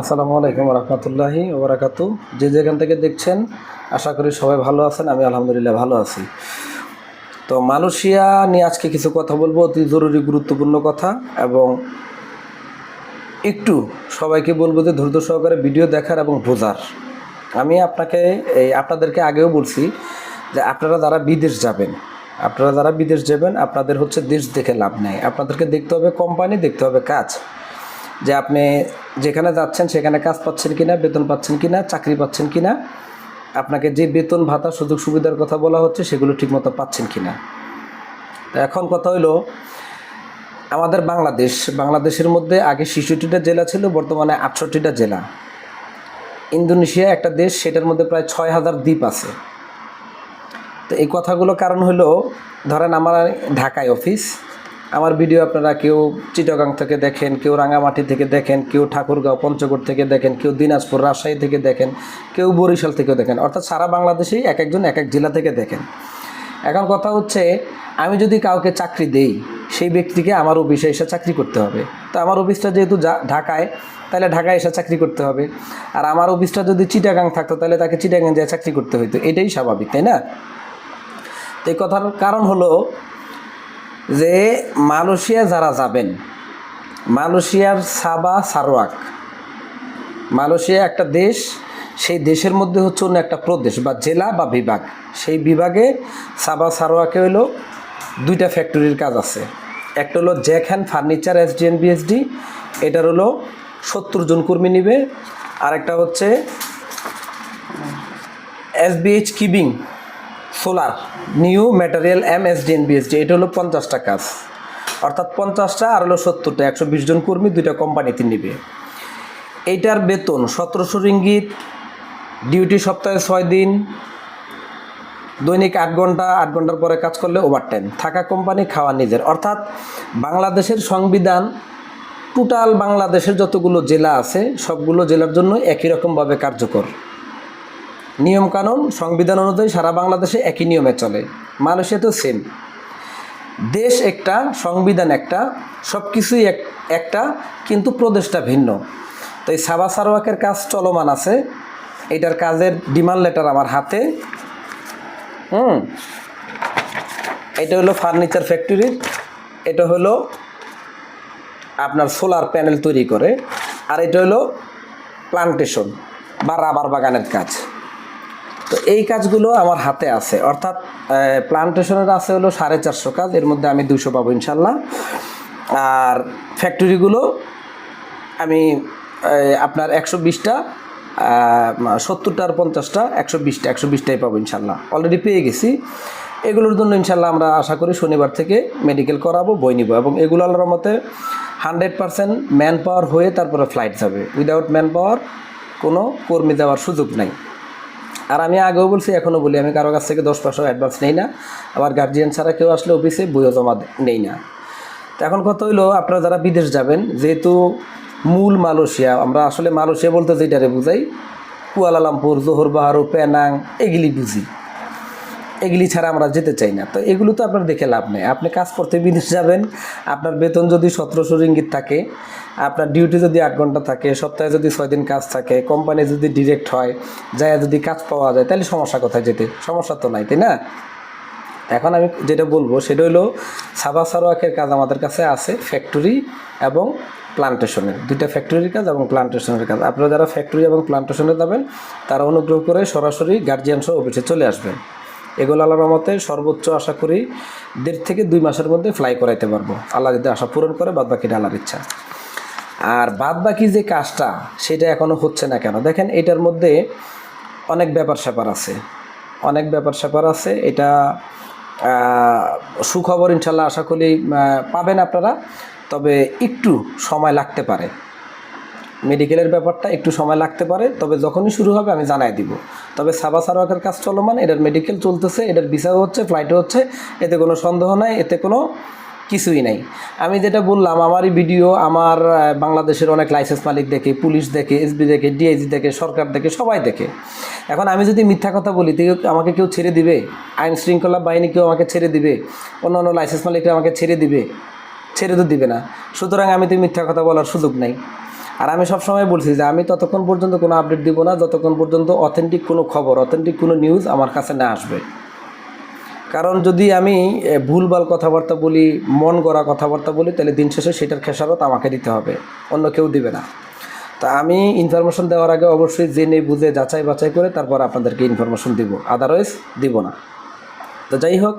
আসসালামু আলাইকুম রহমতুল্লাহি ওবরাকাতু। যে যেখান থেকে দেখছেন, আশা করি সবাই ভালো আছেন, আমি আলহামদুলিল্লাহ ভালো আছি। তো মালয়েশিয়া নিয়ে আজকে কিছু কথা বলব, অতি জরুরি, গুরুত্বপূর্ণ কথা এবং একটু সবাইকে বলব যে ধৈর্য সহকারে ভিডিও দেখার এবং বোঝার। আমি আপনাকে এই আপনাদেরকে আগেও বলছি যে আপনারা যারা বিদেশ যাবেন, আপনারা যারা বিদেশ যাবেন, আপনাদের হচ্ছে দেশ দেখে লাভ নেই। আপনাদেরকে দেখতে হবে কোম্পানি, দেখতে হবে কাজ। যে আপনি যেখানে যাচ্ছেন সেখানে কাজ পাচ্ছেন কিনা, বেতন পাচ্ছেন কিনা, চাকরি পাচ্ছেন কিনা, আপনাকে যে বেতন, ভাতা, সুযোগ সুবিধার কথা বলা হচ্ছে সেগুলো ঠিকমতো পাচ্ছেন কিনা। তো এখন কথা হলো আমাদের বাংলাদেশ, বাংলাদেশের মধ্যে আগে ছেষট্টিটা জেলা ছিল, বর্তমানে আটষট্টিটা জেলা। ইন্দোনেশিয়া একটা দেশ, সেটার মধ্যে প্রায় ছয় হাজার দ্বীপ আছে। তো এই কথাগুলো কারণ হলো ধরেন আমার ঢাকায় অফিস আমার ভিডিও আপনারা কেউ চিটাগাং থেকে দেখেন, কেউ রাঙামাটি থেকে দেখেন, কেউ ঠাকুরগাঁও, পঞ্চগড় থেকে দেখেন, কেউ দিনাজপুর, রাজশাহী থেকে দেখেন, কেউ বরিশাল থেকেও দেখেন, অর্থাৎ সারা বাংলাদেশেই এক একজন, এক এক জেলা থেকে দেখেন। এখন কথা হচ্ছে, আমি যদি কাউকে চাকরি দেই, সেই ব্যক্তিকে আমার অফিসে এসে চাকরি করতে হবে। তো আমার অফিসটা যেহেতু ঢাকায়, তাহলে ঢাকায় এসে চাকরি করতে হবে। আর আমার অফিসটা যদি চিটাগাং থাকতো, তাহলে তাকে চিটাগাং যেয়ে চাকরি করতে হতো এটাই স্বাভাবিক, তাই না? তো এই কথার কারণ হলো যে মালয়েশিয়া যারা যাবেন, মালয়েশিয়ার সাবা সারোয়াক। মালয়েশিয়া একটা দেশ, সেই দেশের মধ্যে হচ্ছে অন্য একটা প্রদেশ বা জেলা বা বিভাগ। সেই বিভাগে সাবা সারোয়াকে হলো দুইটা ফ্যাক্টরির কাজ আছে। একটা হলো jack hand furniture SDN BSD এটার হলো সত্তর জন কর্মী নিবে। আর একটা হচ্ছে SBH কিবিং solar, new material M S D N BSD এটা হলো পঞ্চাশটা কাজ। অর্থাৎ পঞ্চাশটা আর হলো সত্তরটা, একশো বিশ জন কর্মী, দুইটা কোম্পানিতে নিবে। এইটার বেতন সতেরোশো রিঙ্গিত ডিউটি সপ্তাহে ছয় দিন, দৈনিক আট ঘণ্টা, আট ঘণ্টার পরে কাজ করলে ওভারটাইম থাকা কোম্পানি খাওয়া নিজের। অর্থাৎ বাংলাদেশের সংবিধান টোটাল বাংলাদেশের যতগুলো জেলা আছে, সবগুলো জেলার জন্য একই রকমভাবে কার্যকর। নিয়মকানুন, সংবিধান অনুযায়ী সারা বাংলাদেশে একই নিয়মে চলে। মালয়েশিয়াতেও সেম দেশ একটা, সংবিধান একটা সব কিছুই এক একটা, কিন্তু প্রদেশটা ভিন্ন। তো এই সাবা সারোয়াকের কাজ চলমান আছে। এটার কাজের ডিমান্ড লেটার আমার হাতে। হুম। এটা হলো ফার্নিচার ফ্যাক্টরির এটা হলো আপনার সোলার প্যানেল তৈরি করে, আর এটা হলো প্লান্টেশন বা রাবার বাগানের কাজ। তো এই কাজগুলো আমার হাতে আছে। অর্থাৎ প্লান্টেশনের আছে হলো সাড়ে চারশো কাজ, এর মধ্যে আমি দুশো পাবো ইনশাল্লাহ। আর ফ্যাক্টরিগুলো আমি আপনার একশো বিশটা সত্তরটা আর পঞ্চাশটা, একশো বিশটা, একশো বিশটাই পাবো ইনশাল্লাহ। অলরেডি পেয়ে গেছি। এগুলোর জন্য ইনশাল্লাহ আমরা আশা করি শনিবার থেকে মেডিকেল করাবো, বই নিব এবং এগুলো আল্লাহর মতে হান্ড্রেড পারসেন্ট ম্যান পাওয়ার হয়ে তারপরে ফ্লাইট যাবে। উইদাউট ম্যান পাওয়ার কোনো কর্মী যাওয়ার সুযোগ নাই। আর আমি আগেও বলছি এখনও বলি, আমি কারও কাছ থেকে দশ পাঁচশো অ্যাডভান্স নেই না। আবার গার্জিয়ান ছাড়া কেউ আসলে অফিসে বইও জমা নেই না। তো এখন কথা হইল, আপনারা যারা বিদেশ যাবেন, যেহেতু মূল মালয়েশিয়া, আমরা আসলে মালয়েশিয়া বলতে যেটারে বুঝাই, কুয়ালালামপুর, জোহর বাহারু প্যানাং এগুলি বুঝি। এগুলি ছাড়া আমরা যেতে চাই না। তো এগুলো তো আপনার দেখে লাভ নেই। আপনি কাজ করতে বিদেশ যাবেন, আপনার বেতন যদি সতেরোশো রিঙ্গিত থাকে, আপনার ডিউটি যদি আট ঘণ্টা থাকে, সপ্তাহে যদি ছয় দিন কাজ থাকে কোম্পানি যদি ডিরেক্ট হয় যায় যদি কাজ পাওয়া যায়, তাহলে সমস্যা কোথায় যেতে? সমস্যা তো নাই, তাই না? এখন আমি যেটা বলব, সেটা হলো সাবা সারোয়াকের কাজ আমাদের কাছে আছে ফ্যাক্টরি এবং প্লান্টেশনের দুইটা ফ্যাক্টরির কাজ এবং প্লান্টেশনের কাজ। আপনারা যারা ফ্যাক্টরি এবং প্লান্টেশনে যাবেন, তারা অনুগ্রহ করে সরাসরি গার্জিয়ান সহ অফিসে চলে আসবেন। এগুলো আল্লাহর মতে সর্বোচ্চ আশা করি দেড় থেকে দুই মাসের মধ্যে ফ্লাই করাইতে পারব। আল্লাহ যদি আশা পূরণ করে বাদ বাকিটা আল্লাহর ইচ্ছা। আর বাদ বাকি যে কাজটা, সেটা এখনও হচ্ছে না কেন? দেখেন, এটার মধ্যে অনেক ব্যাপার স্যাপার আছে। অনেক ব্যাপার স্যাপার আছে। এটা সুখবর ইনশাল্লাহ আশা করি পাবেন আপনারা। তবে একটু সময় লাগতে পারে। মেডিকেলের ব্যাপারটা একটু সময় লাগতে পারে। তবে যখনই শুরু হবে, আমি জানাই দিব। তবে সাবা সারোয়াকের কাজ চলমান এটার মেডিকেল চলতেছে এটার ভিসাও হচ্ছে ফ্লাইটও হচ্ছে, এতে কোনো সন্দেহ নাই, এতে কোনো কিছুই নাই। আমি যেটা বললাম, আমারই ভিডিও আমার বাংলাদেশের অনেক লাইসেন্স মালিক দেখে, পুলিশ দেখে এসবি দেখে ডিআইজি দেখে, সরকার দেখে, সবাই দেখে। এখন আমি যদি মিথ্যা কথা বলি, তো আমাকে কেউ ছেড়ে দিবে? আইন শৃঙ্খলা বাহিনী কেউ আমাকে ছেড়ে দিবে? অন্য অন্য লাইসেন্স মালিকরা আমাকে ছেড়ে দিবে? ছেড়ে তো দিবে না। সুতরাং আমি তো মিথ্যা কথা বলার সুযোগ নাই। আর আমি সবসময় বলছি যে আমি ততক্ষণ পর্যন্ত কোনো আপডেট দিব না, যতক্ষণ পর্যন্ত অথেন্টিক কোনো খবর অথেন্টিক কোনো নিউজ আমার কাছে না আসবে। কারণ যদি আমি ভুলভাল কথাবার্তা বলি, মন গড়া কথাবার্তা বলি, তাহলে দিন শেষে সেটার খেসারত আমাকে দিতে হবে, অন্য কেউ দিবে না। তা আমি ইনফরমেশন দেওয়ার আগে অবশ্যই জেনে বুঝে যাচাই বাছাই করে তারপর আপনাদেরকে ইনফরমেশন দিব আদারওয়াইজ দিব না। তো যাই হোক,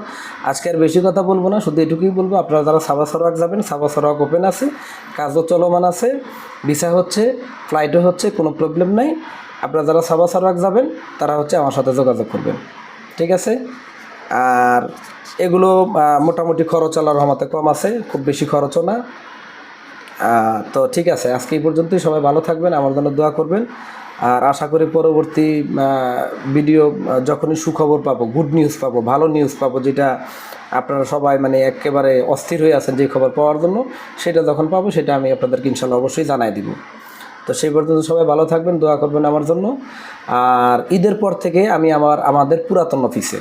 আজকে আর বেশি কথা বলব না, শুধু এটুকুই বলব, আপনারা যারা সাবা যাবেন সাবা ওপেন আছে, কাজও চলমান আছে ভিসা হচ্ছে ফ্লাইটও হচ্ছে, কোনো প্রবলেম নাই। আপনারা যারা সাবা সারাক যাবেন, তারা হচ্ছে আমার সাথে যোগাযোগ করবেন। ঠিক আছে? আর এগুলো মোটামুটি খরচ আল্লাহর রহমতে কম আছে, খুব বেশি খরচও না। তো ঠিক আছে, আজকে এই পর্যন্তই। সবাই ভালো থাকবেন, আমার জন্য দোয়া করবেন। আর আশা করি পরবর্তী ভিডিও যখনই সুখবর পাবো গুড নিউজ পাবো, ভালো নিউজ পাবো, যেটা আপনারা সবাই মানে একেবারে অস্থির হয়ে আছেন যে খবর পাওয়ার জন্য, সেটা যখন পাবো, সেটা আমি আপনাদেরকে ইনশাল্লাহ অবশ্যই জানাই দিব। তো সেই পর্যন্ত সবাই ভালো থাকবেন, দোয়া করবেন আমার জন্য। আর ঈদের পর থেকে আমি আমার, আমাদের পুরাতন অফিসে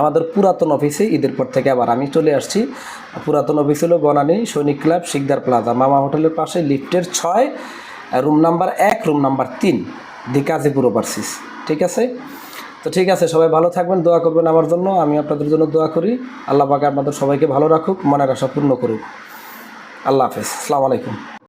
আমাদের পুরাতন অফিসে ঈদের পর থেকে আবার আমি চলে আসছি। পুরাতন অফিস হলো বনানী সৈনিক ক্লাব, শিকদার প্লাজা, মামা হোটেলের পাশে, লিফটের ছয় রুম নাম্বার এক রুম নাম্বার তিন, দি কাজীপুর ওভারসিস ঠিক আছে? তো ঠিক আছে, সবাই ভালো থাকবেন, দোয়া করবেন আমার জন্য, আমি আপনাদের জন্য দোয়া করি। আল্লাহ পাকে আপনাদের সবাইকে ভালো রাখুক, মনের আশা পূর্ণ করুক। আল্লাহ হাফেজ, আসসালামু আলাইকুম।